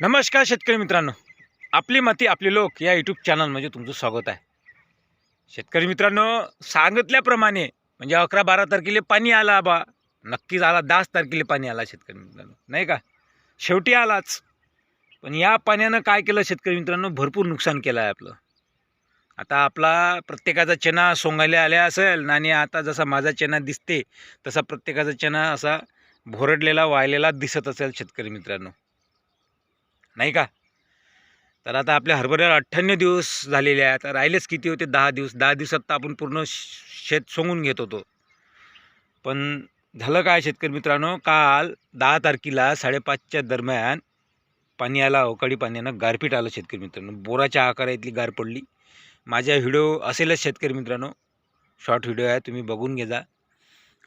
नमस्कार शेतकरी मित्रांनो. आपली माती आपले लोक या यूट्यूब चॅनलमध्ये तुमचं स्वागत आहे. शेतकरी मित्रांनो सांगितल्याप्रमाणे म्हणजे अकरा बारा तारखेला पाणी आला बा नक्कीच आला दहाच तारखेला पाणी आला शेतकरी मित्रांनो. नाही का? शेवटी आलाच. पण या पाण्यानं काय केलं शेतकरी मित्रांनो? भरपूर नुकसान केलं आहे आपलं. आता आपला प्रत्येकाचा चेना सोंगायला आल्या असेल आणि आता जसा माझा चेना दिसते तसा प्रत्येकाचा चेना असा भोरडलेला वाळलेला दिसत असेल शेतकरी मित्रांनो. नाही का? तर आता आपल्या हरभऱ्याला अठ्ठ्याण्णव दिवस झालेले आहे आता राहिलेच किती होते? दहा दिवस. दहा दिवसात तर आपण पूर्ण शेत सोंगून घेत होतो. पण झालं काय शेतकरी मित्रांनो? काल दहा तारखेला साडेपाचच्या दरम्यान पाणी आला अवकाळी पाण्यानं गारपीट आलं शेतकरी मित्रांनो. बोराच्या आकारातली गार पडली. माझ्या व्हिडिओ असेलच शेतकरी मित्रांनो. शॉर्ट व्हिडिओ आहे तुम्ही बघून घेजा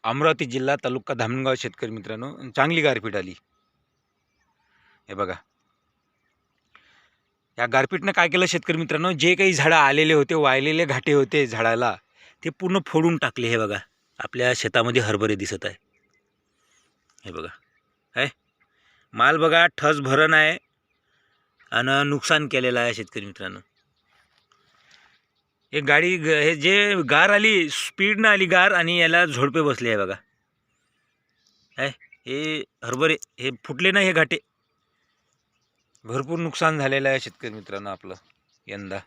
अमरावती जिल्हा तालुका धामणगाव शेतकरी मित्रांनो चांगली गारपीट आली. हे बघा. या गारपीटनं काय केलं शेतकरी मित्रांनो? जे काही झाडं आलेले होते वाळलेले घाटे होते झाडाला ते पूर्ण फोडून टाकले. हे बघा आपल्या शेतामध्ये हरभरे दिसत आहे. हे बघा आहे माल बघा ठस भरण आहे आणि नुकसान केलेलं आहे शेतकरी मित्रांनो. एक गाडी ग- हे जे गार आली स्पीडनं आली गार आणि याला झोडपे बसले आहे बघा. आहे हे हरभरे हे फुटले नाही हे घाटे. भरपूर नुकसान झालेलं आहे शेतकरी मित्रांनो आपलं यंदा.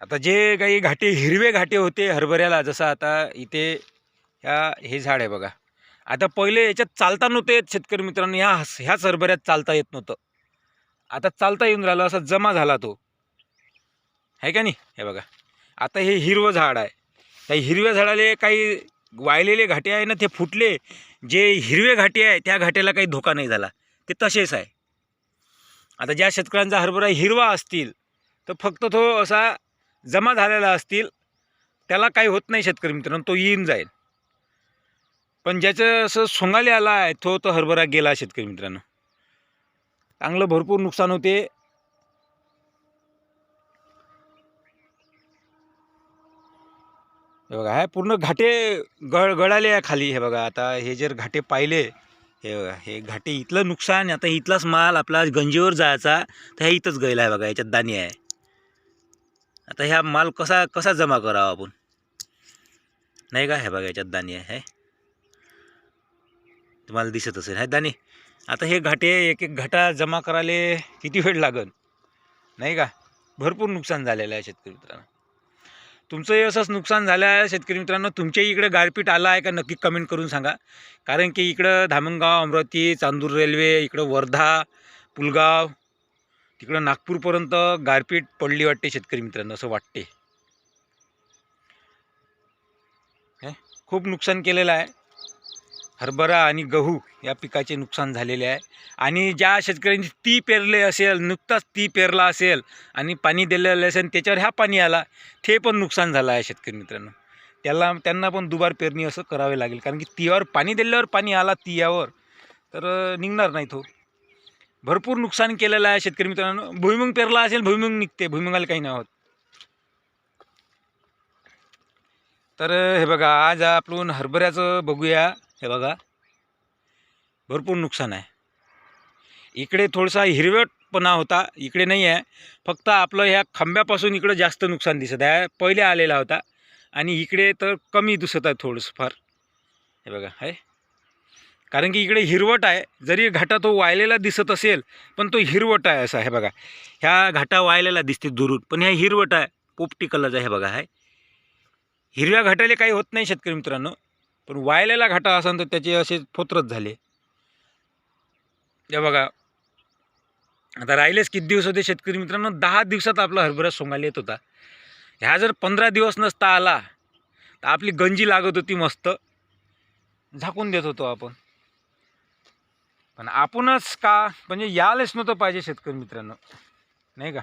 आता जे काही घाटे हिरवे घाटे होते हरभऱ्याला जसं आता इथे ह्या हे झाड आहे बघा. आता पहिले याच्यात चालता नव्हते येत शेतकरी मित्रांनो ह्या ह्याच हरभऱ्यात चालता येत नव्हतं. आता चालता येऊन राहिलं असा जमा झाला तो. आहे का नाही? हे बघा. आता हे हिरवं झाड आहे. त्या हिरव्या झाडाला काही वाळलेले घाटे आहे ना ते फुटले जे हिरवे घाटे आहे त्या घाट्याला काही धोका नाही झाला. ते तसेच आहे. आता ज्या शेतकऱ्यांचा हरभरा हिरवा असतील तर फक्त तो असा जमा झालेला असतील त्याला काही होत नाही शेतकरी मित्रांनो तो येऊन जाईल. पण ज्याचं असं सोंगाले आला आहे तो तो हरभरा गेला शेतकरी मित्रांनो. चांगलं भरपूर नुकसान होते. हे बघा हे पूर्ण घाटे गळ गळाले आहे खाली. हे बघा आता हे जर घाटे पाहिले हे बघा हे घाटे इथलं नुकसान आता इथलाच माल आपला गंजीवर जायचा तर ह्या इथंच गेला आहे बघा याच्यात दाणी आहे. आता ह्या माल कसा कसा जमा करावा आपण? नाही का? हे बघा याच्यात दाणी आहे. तुम्हाला दिसत असेल. हे दाणी आता हे घाटे एक एक घाटा जमा करायला किती वेळ लागन? नाही का? भरपूर नुकसान झालेलं आहे शेतकरी मित्रांनो. तुमचंही असंच नुकसान झालं आहे शेतकरी मित्रांनो. तुमच्याही इकडे गारपीट आला आहे का? नक्की कमेंट करून सांगा. कारण की इकडं धामणगाव अमरावती चांदूर रेल्वे इकडं वर्धा पुलगाव तिकडं नागपूरपर्यंत गारपीट पडली वाटते शेतकरी मित्रांनो असं वाटते. हे? खूप नुकसान केलेलं आहे. हरभरा आणि गहू या पिकाचे नुकसान झालेले आहे. आणि ज्या शेतकऱ्यांनी ती पेरले असेल नुकताच ती पेरला असेल आणि पाणी दिलेलं असेल त्याच्यावर ह्या पाणी आला ते पण नुकसान झालं आहे शेतकरी मित्रांनो. त्याला त्यांना पण दुबार पेरणी असं करावे लागेल. कारण की तियावर पाणी दिल्यावर पाणी आला तियावर तर निघणार नाही तो हो. भरपूर नुकसान केलेलं आहे शेतकरी मित्रांनो. भुईमुंग पेरला असेल भुईमुंग निघते. भुईमुंगाला काही नाही होत. तर हे बघा आज आपण हरभऱ्याचं बघूया. हे बघा. भरपूर नुकसान आहे. इकडे थोडासा हिरवटपणा होता इकडे नाही आहे. फक्त आपलं ह्या खांब्यापासून इकडं जास्त नुकसान दिसत आहे. पहिले आलेला होता आणि इकडे तर कमी दिसत आहे थोडंसं फार हे बघा आहे कारण की इकडे हिरवट आहे. जरी घाटा तो वाळलेला दिसत असेल पण तो हिरवट आहे असा हे बघा. ह्या घाटा वाळलेला दिसते दुरून पण ह्या हिरवट आहे. पोपटी कलरचा हे बघा आहे हिरव्या घाटाले काही होत नाही शेतकरी मित्रांनो. पण वायलेला घाटा असेल तर त्याचे असे फोत्रच झाले. या बघा. आता राहिलेच किती दिवस होते शेतकरी मित्रांनो? दहा दिवसात आपला हरभरा सोंगायला येत होता. ह्या जर पंधरा दिवस नसता आला तर आपली गंजी लागत होती मस्त. झाकून देत होतो आपण. पण आपणच का? म्हणजे यायलाच नव्हतं पाहिजे शेतकरी मित्रांनो. नाही का?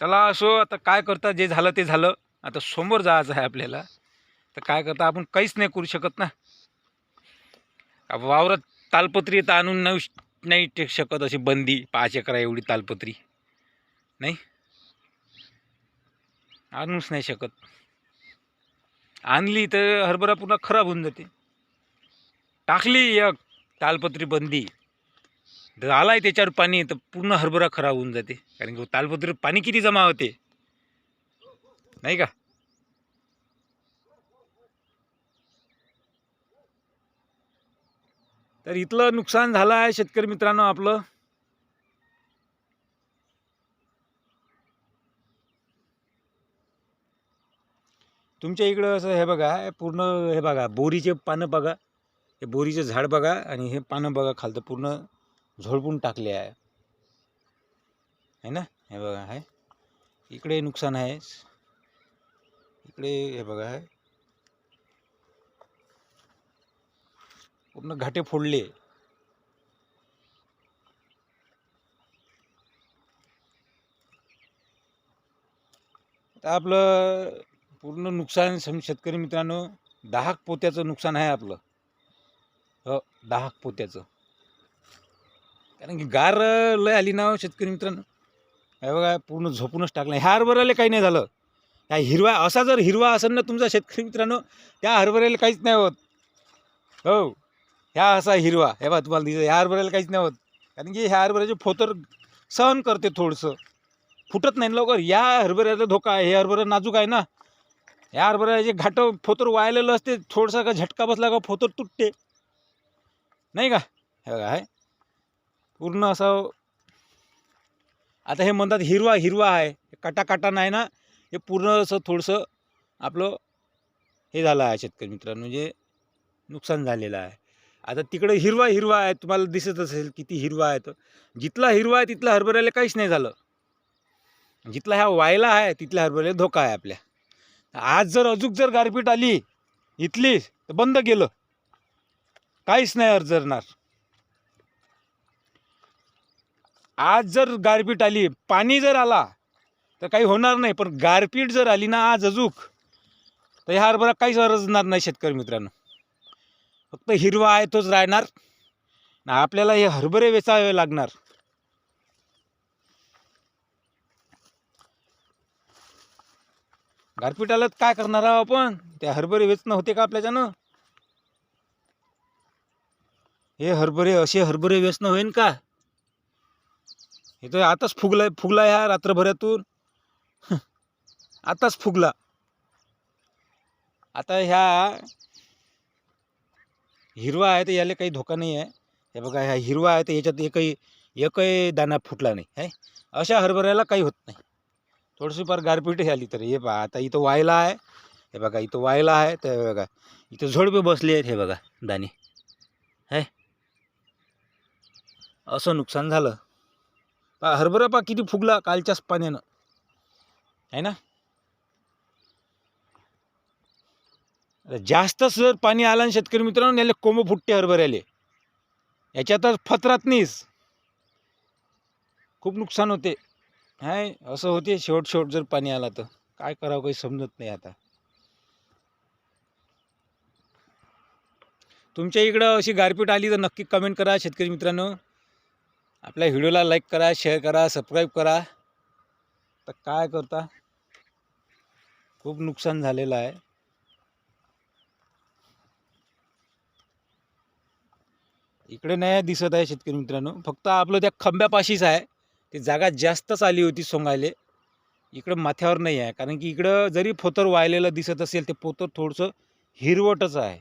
चला असो आता काय करता जे झालं ते झालं. आता समोर जायचं आहे आपल्याला. तर काय करता आपण काहीच नाही करू शकत ना. वावरात तालपत्री तर आणून नाही नाही टेक शकत अशी बंदी पाच एकरा एवढी तालपत्री. नाही? आणूच नाही शकत. आणली तर हरभरा पुन्हा खराब होऊन जाते. टाकली एक तालपत्री बंदी. जर आलाय त्याच्यावर पाणी तर पूर्ण हरभरा खराब होऊन जाते. कारण की तालपत्रीवर पाणी किती जमा होते? नाही का? तर इथलं नुकसान झालं आहे शेतकरी मित्रांनो आपलं. तुमच्या इकडं असं हे बघा पूर्ण हे बघा बोरीचे पानं बघा. हे बोरीचे झाड बघा आणि हे पानं बघा खालतं पूर्ण झोडपून टाकले आहे. है ना? हे बघा आहे इकडे नुकसान आहे. इकडे हे बघा आहे पूर्ण घाटे फोडले. आपलं पूर्ण नुकसान सम शेतकरी मित्रांनो दहा पोत्याचं नुकसान आहे आपलं. हो दहा पोत्याचं. कारण की गार लय आली ना हो शेतकरी मित्रांनो. हे बघा पूर्ण झोपूनच टाकलं ह्या हरभऱ्याला काही नाही झालं. ह्या हिरवा असा जर हिरवा असेल ना तुमचा शेतकरी मित्रांनो त्या हरभऱ्याला काहीच नाही होत. हो. ह्या असा हिरवा. हे बा तुम्हाला दिसत ह्या हरभऱ्याला काहीच नाही होत. कारण की ह्या हरभऱ्याचे फोतर सहन करते थोडंसं. फुटत नाही. लवकर या हरभऱ्याचा धोका आहे. हे हरभरा नाजूक आहे ना. या हरभऱ्याचे घाटं फोतर वाळलेलं असते. थोडसा का झटका बसला का फोतर तुटते. नाही का? हे बघा आहे पूर्ण असं आता हे म्हणतात हिरवा हिरवा आहे. काटा काटा नाही ना. हे पूर्ण असं थोडंसं आपलं हे झालं आहे शेतकरी मित्रांनो. म्हणजे नुकसान झालेलं आहे. आता तिकडे हिरवा हिरवा आहे तुम्हाला दिसत असेल किती हिरवा आहे तर जिथला हिरवा आहे तिथला हरभऱ्याला काहीच नाही झालं. जिथला ह्या वायला आहे तिथल्या हरभऱ्याला धोका आहे आपल्या. आज जर अजूक जर गारपीट आली इथली तर बंद गेलं काहीच नाही अर्जरणार. आज जर गारपीट आली पाणी जर आला तर काही होणार नाही पण गारपीट जर आली ना आज अजूक तर ह्या हरभरा काहीच अर्जणार नाही शेतकरी मित्रांनो. फक्त हिरवा आहे तोच राहणार. ना आपल्याला हे हरभरे वेचावे लागणार. गारपीट आलं तर काय करणार आहोत आपण? त्या हरभरे वेचणं होते का आपल्याच्यानं? हे हरभरे असे हरभरे वेचणं होईन का? हे तर आताच फुगलाय फुगला ह्या रात्रभरातून. आताच फुगला. आता ह्या हिरवा आहे तर याला काही धोका नाही आहे. हे बघा ह्या हिरवा आहे तर याच्यात एकही एकही दाणा फुटला नाही आहे अशा हरभऱ्याला काही होत नाही. थोडीशी फार गारपीट आली तर हे पहा आता इथं वायला आहे. हे बघा इथं वायला आहे तर बघा इथं झोडपे बसले आहेत हे बघा दाणे है? असं नुकसान झालं. पा हरभरा पा किती फुगला कालच्याच पाण्यानं आहे ना? जास्त जास्तच जर पाणी आलं आणि शेतकरी मित्रांनो याला कोंब फुटते हरभऱ्याले. याच्यातच फतरात नाहीस. खूप नुकसान होते. हाय असं होते शेवट शेवट जर पाणी आला तर. काय करावं काही समजत नाही आता. तुमच्या इकडं अशी गारपीट आली तर नक्की कमेंट करा शेतकरी मित्रांनो. आपल्या व्हिडिओला लाईक करा शेअर करा सबस्क्राईब करा. तर काय करता? खूप नुकसान झालेलं आहे. इकडे नाही दिसत आहे शेतकरी मित्रांनो. फक्त आपलं त्या खंब्यापाशीच आहे. ती जागा जास्तच आली होती सोंगायले. इकडं माथ्यावर नाही आहे. कारण की इकडं जरी फोतर वाहिलेलं दिसत असेल ते पोतर थोडंसं हिरवटच आहे.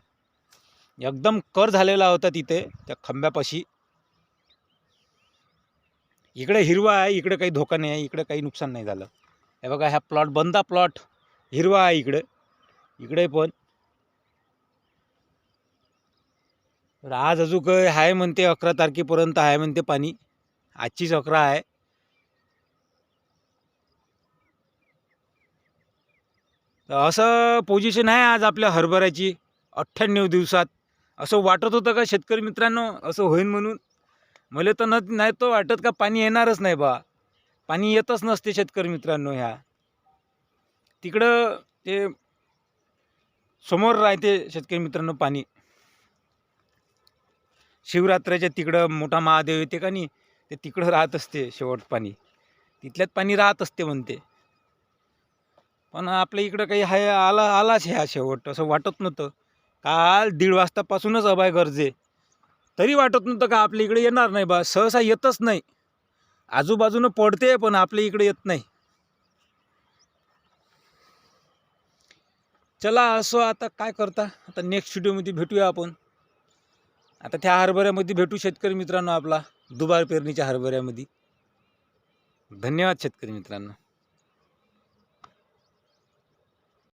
एकदम कर झालेला होता तिथे त्या खंब्यापाशी. इकडे हिरवा आहे इकडे काही धोका नाही आहे इकडे काही नुकसान नाही झालं. हे बघा ह्या प्लॉट बंदा प्लॉट हिरवा आहे इकडे. इकडे पण तर आज अजून आहे म्हणते अकरा तारखेपर्यंत आहे म्हणते पाणी. आजचीच अकरा आहे तर असं पोझिशन आहे आज आपल्या हरभऱ्याची. अठ्ठ्याण्णव दिवसात. असं वाटत होतं का शेतकरी मित्रांनो? असं होईन म्हणून. मला तर न नाही तो वाटत का पाणी येणारच नाही बा. पाणी येतच नसते शेतकरी मित्रांनो ह्या. तिकडं ते समोर राहते शेतकरी मित्रांनो पाणी. शिवरात्रीच्या तिकडं मोठा महादेव येते का नाही ते तिकडं राहत असते शेवट पाणी. तिथल्यात पाणी राहत असते म्हणते. पण आपल्या इकडं काही हाय आला आलाच ह्या शेवट असं वाटत नव्हतं. काल दीड वाजतापासूनच अभय गरजे. तरी वाटत नव्हतं का आपल्या इकडे येणार नाही बा सहसा येतच नाही. आजूबाजूनं पडते पण आपल्या इकडे येत नाही. चला असो आता काय करता? आता नेक्स्ट व्हिडिओमध्ये भेटूया आपण. आता त्या हरभऱ्यामध्ये भेटू शेतकरी मित्रांनो आपला. दुबार पेरणीच्या हरभऱ्यामध्ये. धन्यवाद शेतकरी मित्रांनो.